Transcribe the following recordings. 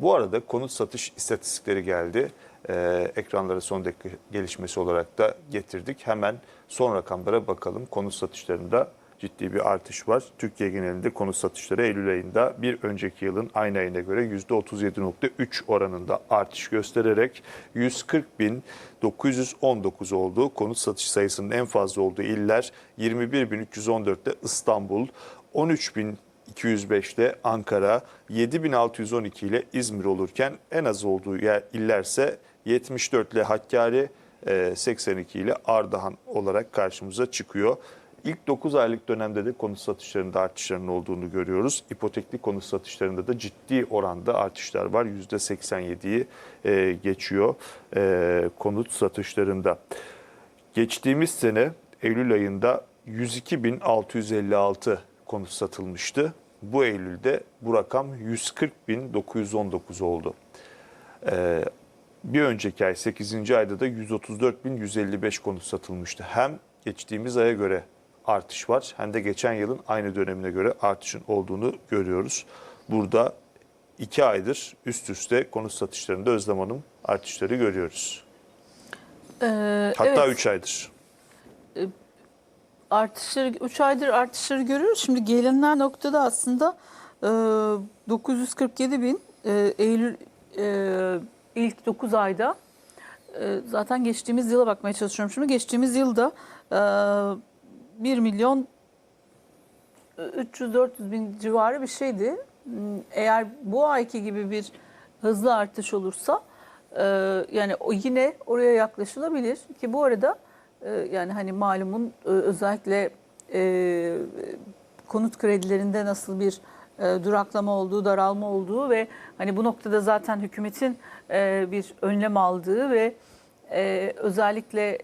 Bu arada konut satış istatistikleri geldi. Ee, ekranlara son dakika gelişmesi olarak da getirdik. Hemen son rakamlara bakalım. Konut satışlarında ciddi bir artış var. Türkiye genelinde konut satışları Eylül ayında bir önceki yılın aynı ayına göre %37.3 oranında artış göstererek 140.919 oldu. Konut satış sayısının en fazla olduğu iller 21.314'te İstanbul, 13.000 205'te Ankara, 7612 ile İzmir olurken en az olduğu yer illerse 74 ile Hakkari, e, 82 ile Ardahan olarak karşımıza çıkıyor. İlk 9 aylık dönemde de konut satışlarında artışların olduğunu görüyoruz. İpotekli konut satışlarında da ciddi oranda artışlar var. %87'yi e, geçiyor e, konut satışlarında. Geçtiğimiz sene Eylül ayında 102.656 konut satılmıştı. Bu Eylül'de bu rakam 140.919 oldu. Ee, bir önceki ay 8. ayda da 134.155 konut satılmıştı. Hem geçtiğimiz aya göre artış var hem de geçen yılın aynı dönemine göre artışın olduğunu görüyoruz. Burada iki aydır üst üste konut satışlarında Özlem Hanım artışları görüyoruz. Ee, Hatta evet, 3 aydır. Artışları 3 aydır artışları görüyoruz. Şimdi gelinen noktada aslında e, 947 bin e, Eylül e, ilk 9 ayda e, zaten geçtiğimiz yıla bakmaya çalışıyorum şimdi. Geçtiğimiz yılda e, 1 milyon 300-400 bin civarı bir şeydi. Eğer bu ayki gibi bir hızlı artış olursa e, yani o yine oraya yaklaşılabilir ki bu arada e, yani hani malumun e, özellikle e, konut kredilerinde nasıl bir e, duraklama olduğu, daralma olduğu ve hani bu noktada zaten hükümetin bir önlem aldığı ve özellikle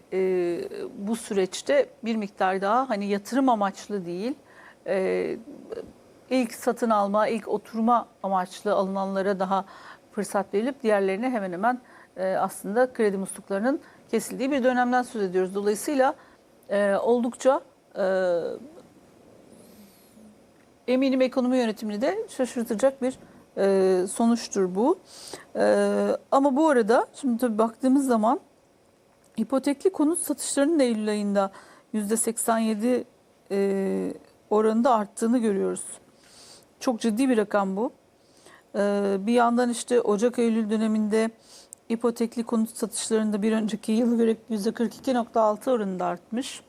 bu süreçte bir miktar daha hani yatırım amaçlı değil, ilk satın alma, ilk oturma amaçlı alınanlara daha fırsat verilip diğerlerine hemen hemen aslında kredi musluklarının kesildiği bir dönemden söz ediyoruz. Dolayısıyla e, oldukça e, eminim ekonomi yönetimini de şaşırtacak bir e, sonuçtur bu. E, ama bu arada şimdi tabii baktığımız zaman hipotekli konut satışlarının Eylül ayında %87 e, oranında arttığını görüyoruz. Çok ciddi bir rakam bu. E, bir yandan işte Ocak-Eylül döneminde ipotekli konut satışlarında bir önceki yıla göre %42.6 oranında artmış.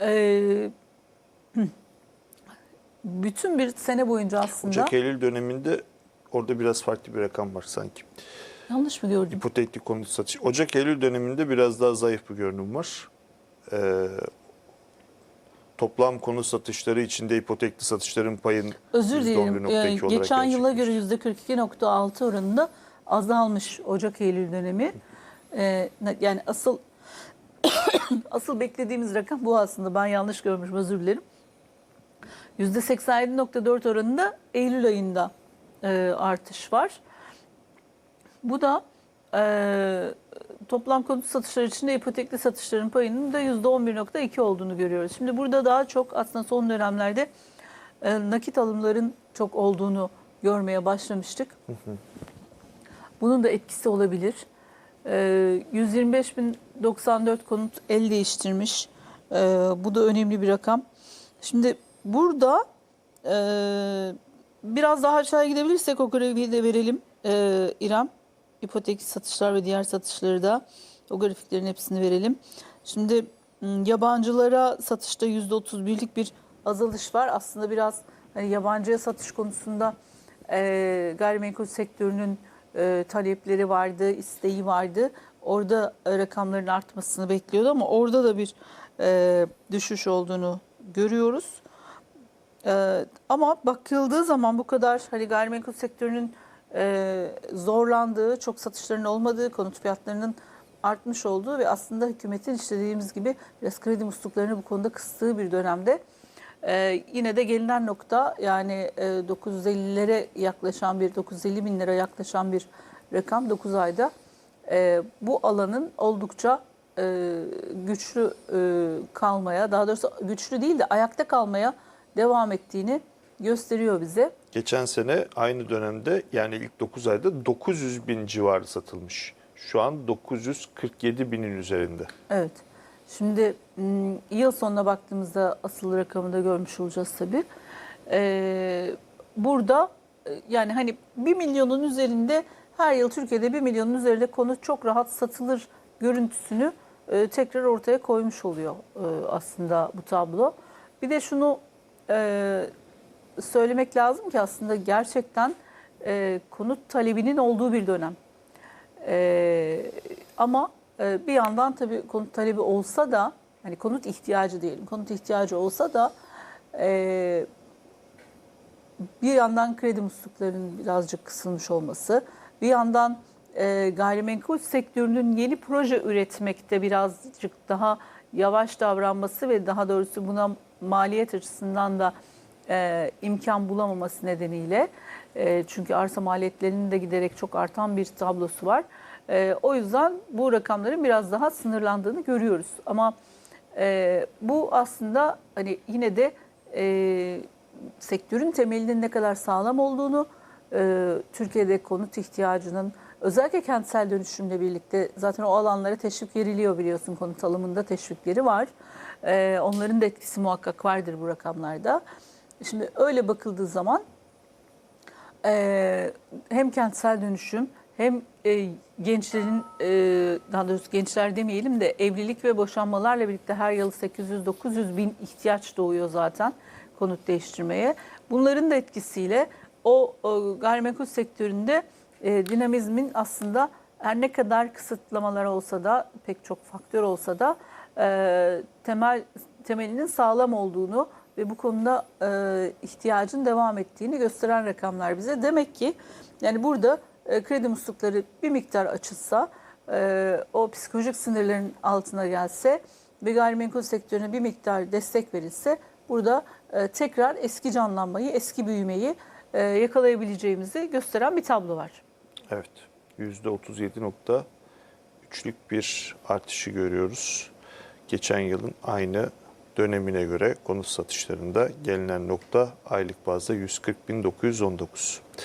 E, bütün bir sene boyunca aslında Ocak-Eylül döneminde orada biraz farklı bir rakam var sanki. yanlış mı gördüm? İpotekli konut satış. Ocak-Eylül döneminde biraz daha zayıf bir görünüm var. Ee, toplam konut satışları içinde ipotekli satışların payın Özür dilerim. %11.2 Ee, geçen yıla göre gerçekleşti. %42.6 oranında azalmış Ocak-Eylül dönemi. Ee, yani asıl asıl beklediğimiz rakam bu aslında. Ben yanlış görmüşüm özür dilerim. %87.4 oranında Eylül ayında e, artış var. Bu da e, toplam konut satışları içinde ipotekli satışların payının da %11.2 olduğunu görüyoruz. Şimdi burada daha çok aslında son dönemlerde e, nakit alımların çok olduğunu görmeye başlamıştık. Bunun da etkisi olabilir. E, 125.094 konut el değiştirmiş. E, bu da önemli bir rakam. Şimdi burada e, biraz daha aşağıya gidebilirsek o grafiği de verelim e, İrem. İpotek satışlar ve diğer satışları da o grafiklerin hepsini verelim. Şimdi m, yabancılara satışta %31'lik bir azalış var. Aslında biraz hani yabancıya satış konusunda e, gayrimenkul sektörünün e, talepleri vardı, isteği vardı. Orada e, rakamların artmasını bekliyordu ama orada da bir e, düşüş olduğunu görüyoruz. Ee, ama bakıldığı zaman bu kadar hani gayrimenkul sektörünün e, zorlandığı, çok satışların olmadığı, konut fiyatlarının artmış olduğu ve aslında hükümetin işte dediğimiz gibi biraz kredi musluklarını bu konuda kıstığı bir dönemde e, yine de gelinen nokta yani e, 950'lere yaklaşan bir 950 bin lira yaklaşan bir rakam 9 ayda e, bu alanın oldukça e, güçlü e, kalmaya daha doğrusu güçlü değil de ayakta kalmaya devam ettiğini gösteriyor bize. Geçen sene aynı dönemde yani ilk 9 ayda 900 bin civarı satılmış. Şu an 947 binin üzerinde. Evet. Şimdi m, yıl sonuna baktığımızda asıl rakamı da görmüş olacağız tabii. Ee, burada e, yani hani 1 milyonun üzerinde her yıl Türkiye'de 1 milyonun üzerinde konut çok rahat satılır görüntüsünü e, tekrar ortaya koymuş oluyor e, aslında bu tablo. Bir de şunu e, söylemek lazım ki aslında gerçekten e, konut talebinin olduğu bir dönem. Ee, ama e, bir yandan tabii konut talebi olsa da hani konut ihtiyacı diyelim konut ihtiyacı olsa da e, bir yandan kredi musluklarının birazcık kısılmış olması bir yandan e, gayrimenkul sektörünün yeni proje üretmekte birazcık daha yavaş davranması ve daha doğrusu buna maliyet açısından da e, imkan bulamaması nedeniyle e, çünkü arsa maliyetlerinin de giderek çok artan bir tablosu var. E, o yüzden bu rakamların biraz daha sınırlandığını görüyoruz. Ama e, bu aslında hani yine de e, sektörün temelinin ne kadar sağlam olduğunu, e, Türkiye'de konut ihtiyacının özellikle kentsel dönüşümle birlikte zaten o alanlara teşvik veriliyor biliyorsun konut alımında teşvikleri var. E, onların da etkisi muhakkak vardır bu rakamlarda. Şimdi öyle bakıldığı zaman e, hem kentsel dönüşüm hem e, gençlerin e, daha doğrusu gençler demeyelim de evlilik ve boşanmalarla birlikte her yıl 800-900 bin ihtiyaç doğuyor zaten konut değiştirmeye. Bunların da etkisiyle o, o gayrimenkul sektöründe e, dinamizmin aslında her ne kadar kısıtlamalar olsa da pek çok faktör olsa da e, temel temelinin sağlam olduğunu ve bu konuda e, ihtiyacın devam ettiğini gösteren rakamlar bize. Demek ki yani burada e, kredi muslukları bir miktar açılsa, e, o psikolojik sınırların altına gelse ve gayrimenkul sektörüne bir miktar destek verilse burada e, tekrar eski canlanmayı, eski büyümeyi yakalayabileceğimizi gösteren bir tablo var. Evet. %37.3'lük bir artışı görüyoruz. Geçen yılın aynı dönemine göre konut satışlarında gelinen nokta aylık bazda 140.919.